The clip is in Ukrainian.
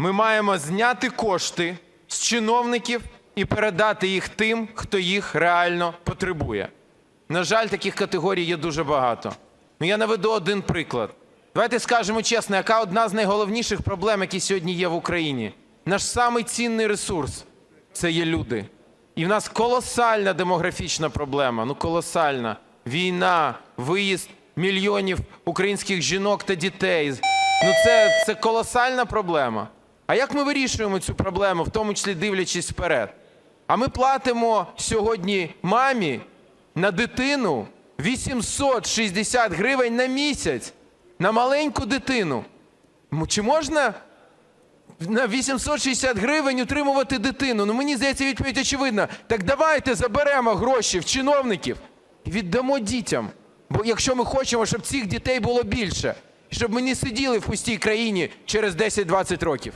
Ми маємо зняти кошти з чиновників і передати їх тим, хто їх реально потребує. На жаль, таких категорій є дуже багато. Ну, я наведу один приклад. Давайте скажемо чесно, яка одна з найголовніших проблем, які сьогодні є в Україні? Наш самий цінний ресурс це є люди. І в нас колосальна демографічна проблема. Ну, колосальна. Війна, виїзд мільйонів українських жінок та дітей. Ну, це, це колосальна проблема. А як ми вирішуємо цю проблему, в тому числі дивлячись вперед? А ми платимо сьогодні мамі на дитину 860 гривень на місяць на маленьку дитину. Чи можна на 860 гривень утримувати дитину? Ну мені здається, відповідь очевидна. Так давайте заберемо гроші в чиновників і віддамо дітям. Бо якщо ми хочемо, щоб цих дітей було більше, щоб ми не сиділи в пустій країні через 10-20 років.